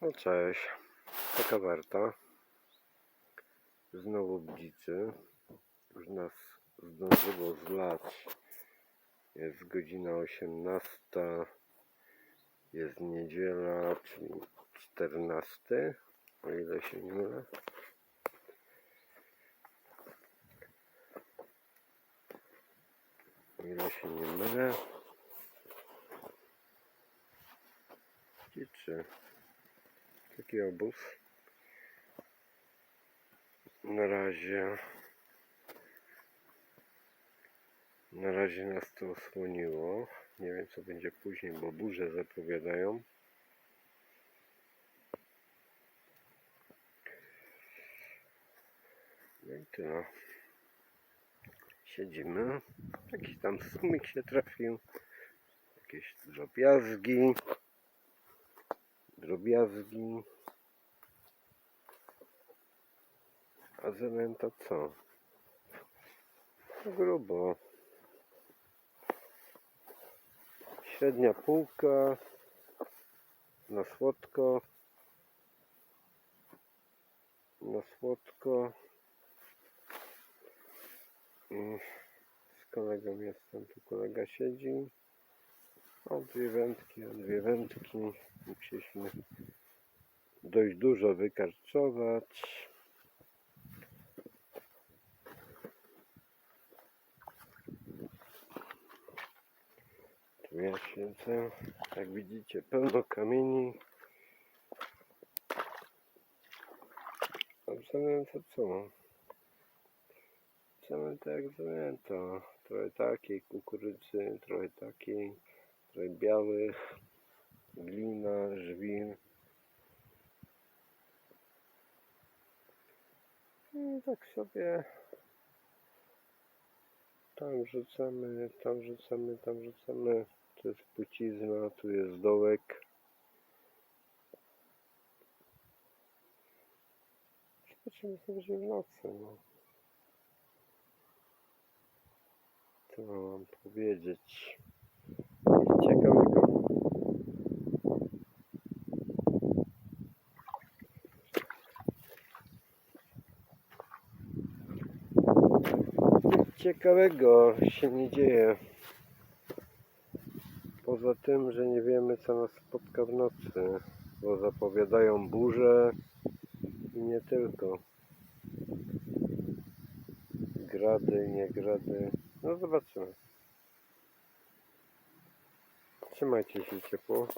No cześć, taka warta. Znowu bdzicy. Już nas zdążyło zlać. Jest godzina 18. Jest niedziela, czyli 14. O ile się nie mylę. O ile się nie mylę. Taki obóz. Na razie. Na razie nas to osłoniło. Nie wiem co będzie później, bo burze zapowiadają. No i tyle. Siedzimy. Jakiś tam sumik się trafił. Jakieś drobiazgi. Drobiazgi. A zanęta co? Grubo. Średnia półka. Na słodko. Na słodko. I z kolegą jestem. Tu kolega siedzi. O dwie wędki, o dwie wędki. Musieliśmy dość dużo wykarczować. Tu ja siedzę. Jak widzicie, pełno kamieni. A cement to co? Cement jak to trochę takiej kukurydzy, trochę takiej, trochę białych, glina, żwir. I tak sobie tam rzucamy, tam rzucamy, tam rzucamy. Tu jest płcizna, tu jest dołek. Zobaczymy co będzie w nocy. No. Co mam powiedzieć? Ciekawego się nie dzieje. Poza tym, że nie wiemy co nas spotka w nocy, bo zapowiadają burze i nie tylko. Grady, nie grady. No zobaczymy. Trzymajcie się ciepło.